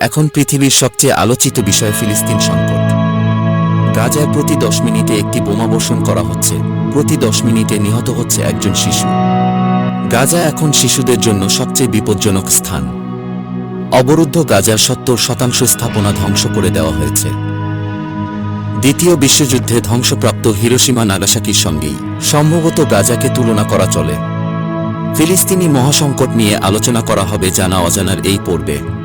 এখন পৃথিবীর সবচেয়ে আলোচিত বিষয় ফিলিস্তিন সংকট। গাজায় প্রতি দশ মিনিটে একটি বোমাবর্ষণ করা হচ্ছে। প্রতি দশ মিনিটে নিহত হচ্ছে একজন শিশু। গাজা এখন শিশুদের জন্য সবচেয়ে বিপজ্জনক স্থান। অবরুদ্ধ গাজার সত্তর শতাংশ স্থাপনা ধ্বংস করে দেওয়া হয়েছে। দ্বিতীয় বিশ্বযুদ্ধে ধ্বংসপ্রাপ্ত হিরোসীমা নাগাসাকির সঙ্গেই। সম্ভবত গাজাকে তুলনা করা চলে। ফিলিস্তিনি মহাসংকট নিয়ে আলোচনা করা হবে জানা অজানার এই পর্বে।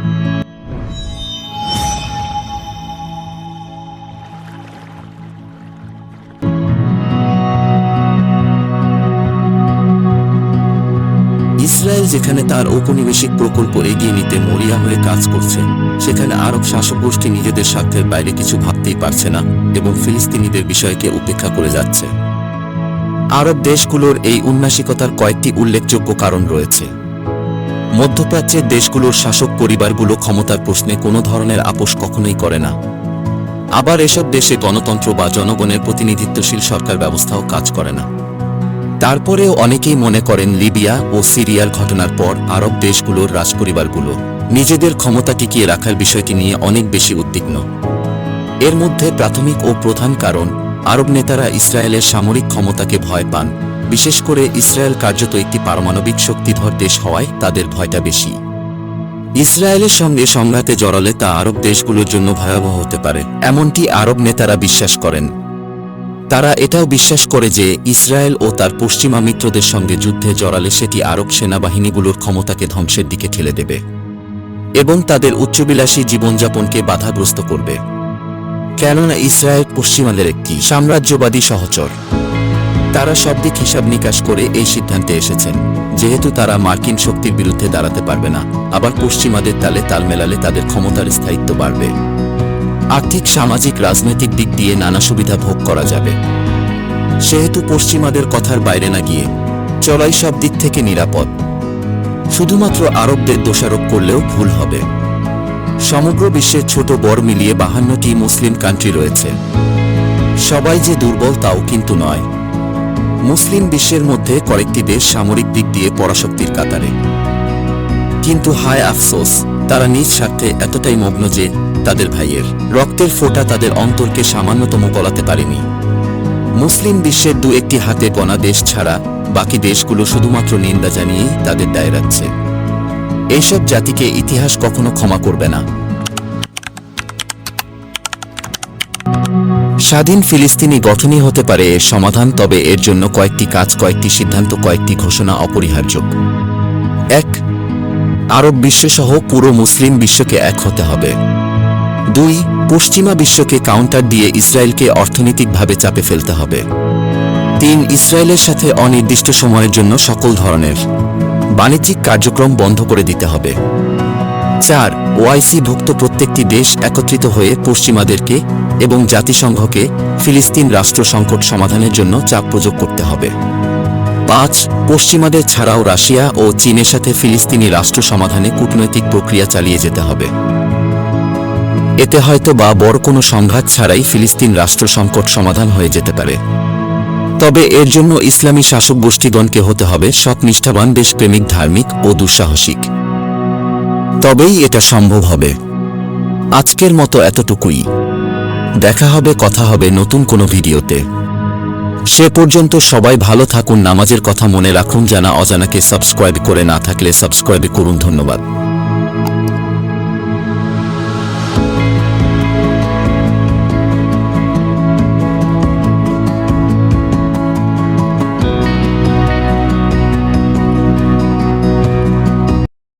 যেখানে তার ঔপনিবেশিক প্রকল্প এগিয়ে নিতে মরিয়া হয়ে কাজ করছে, সেখানে আরব শাসক গোষ্ঠী নিজেদের স্বার্থের বাইরে কিছু ভাবতেই পারছে না এবং ফিলিস্তিনিদের বিষয়কে উপেক্ষা করে যাচ্ছে। আরব দেশগুলোর এই উন্নাসিকতার কয়েকটি উল্লেখযোগ্য কারণ রয়েছে। মধ্যপ্রাচ্যের দেশগুলোর শাসক পরিবারগুলো ক্ষমতার প্রশ্নে কোনো ধরনের আপোষ কখনোই করে না। আবার এসব দেশে গণতন্ত্র বা জনগণের প্রতিনিধিত্বশীল সরকার ব্যবস্থাও কাজ করে না। তারপরেও অনেকেই মনে করেন লিবিয়া ও সিরিয়ার ঘটনার পর আরব দেশগুলোর রাজপরিবারগুলো নিজেদের ক্ষমতা টিকিয়ে রাখার বিষয়টি নিয়ে অনেক বেশি উদ্বিগ্ন। এর মধ্যে প্রাথমিক ও প্রধান কারণ, আরব নেতারা ইসরায়েলের সামরিক ক্ষমতাকে ভয় পান। বিশেষ করে ইসরায়েল কার্যত একটি পারমাণবিক শক্তিধর দেশ হওয়ায় তাদের ভয়টা বেশি। ইসরায়েলের সঙ্গে সংঘাতে জড়ালে তা আরব দেশগুলোর জন্য ভয়াবহ হতে পারে, এমনটি আরব নেতারা বিশ্বাস করেন। তারা এটাও বিশ্বাস করে যে ইসরায়েল ও তার পশ্চিমা মিত্রদের সঙ্গে যুদ্ধে জড়ালে সেটি আরব সেনাবাহিনীগুলোর ক্ষমতাকে ধ্বংসের দিকে ঠেলে দেবে এবং তাদের উচ্চবিলাসী জীবনযাপনকে বাধাগ্রস্ত করবে। কেননা ইসরায়েল পশ্চিমাদের একটি সাম্রাজ্যবাদী সহচর। তারা সব দিক হিসাব নিকাশ করে এই সিদ্ধান্তে এসেছেন, যেহেতু তারা মার্কিন শক্তির বিরুদ্ধে দাঁড়াতে পারবে না, আবার পশ্চিমাদের তালে তাল মেলালে তাদের ক্ষমতার স্থায়িত্ব বাড়বে। আর্থিক, সামাজিক, রাজনৈতিক দিক দিয়ে নানা সুবিধা ভোগ করা যাবে। সেহেতু পশ্চিমাদের কথার বাইরে না গিয়ে চলাই সব দিক থেকে নিরাপদ। শুধুমাত্র আরবদের দোষারোপ করলেও ভুল হবে। সমগ্র বিশ্বের ছোট বড় মিলিয়ে বাহান্নটি মুসলিম কান্ট্রি রয়েছে। সবাই যে দুর্বল তাও কিন্তু নয়। মুসলিম বিশ্বের মধ্যে কয়েকটি দেশ সামরিক দিক দিয়ে পরাশক্তির কাতারে। কিন্তু হায় আফসোস তারা নিজ স্বার্থে এতটাই মগ্ন যে তাদের ভাইয়ের রক্তের ফোঁটা তাদের অন্তরকে সামান্যতম গলাতে পারেনি। মুসলিম বিশ্বের দু একটি হাতে গোনা দেশ ছাড়া বাকি দেশগুলো শুধুমাত্র নিন্দা জানিয়েই তাদের দায় রাখছে। এইসব জাতিকে ইতিহাস কখনো ক্ষমা করবে না। স্বাধীন ফিলিস্তিনি গঠনই হতে পারে এর সমাধান, তবে এর জন্য কয়েকটি কাজ, কয়েকটি সিদ্ধান্ত, কয়েকটি ঘোষণা অপরিহার্য। এক আরব বিশ্বসহ পুরো মুসলিম বিশ্বকে এক হতে হবে। দুই, পশ্চিমা বিশ্বকে কাউন্টার দিয়ে ইসরায়েলকে অর্থনৈতিকভাবে চাপে ফেলতে হবে। তিন, ইসরায়েলের সাথে অনির্দিষ্ট সময়ের জন্য সকল ধরনের বাণিজ্যিক কার্যক্রম বন্ধ করে দিতে হবে। চার ওআইসি ভুক্ত প্রত্যেকটি দেশ একত্রিত হয়ে পশ্চিমাদেরকে এবং জাতিসংঘকে ফিলিস্তিন রাষ্ট্র সংকট সমাধানের জন্য চাপ প্রয়োগ করতে হবে। পাঁচ পশ্চিমাদের ছাড়াও রাশিয়া ও চীনের সাথে ফিলিস্তিনি রাষ্ট্র সমাধানে কূটনৈতিক প্রক্রিয়া চালিয়ে যেতে হবে। এতে হয়তো বা বড় কোনো সংঘাত ছাড়াই ফিলিস্তিন রাষ্ট্র সংকট সমাধান হয়ে যেতে পারে। তবে এর জন্য ইসলামী শাসক গোষ্ঠীগণকে হতে হবে সৎ নিষ্ঠাবান দেশপ্রেমিক ধার্মিক ও দুঃসাহসিক। তবেই এটা সম্ভব হবে। আজকের মতো এতটুকুই। দেখা হবে, কথা হবে নতুন কোনো ভিডিওতে। সে পর্যন্ত সবাই ভালো থাকুন, নামাজের কথা মনে রাখুন জানা অজানাকে সাবস্ক্রাইব করে না থাকলে সাবস্ক্রাইব করুন, ধন্যবাদ।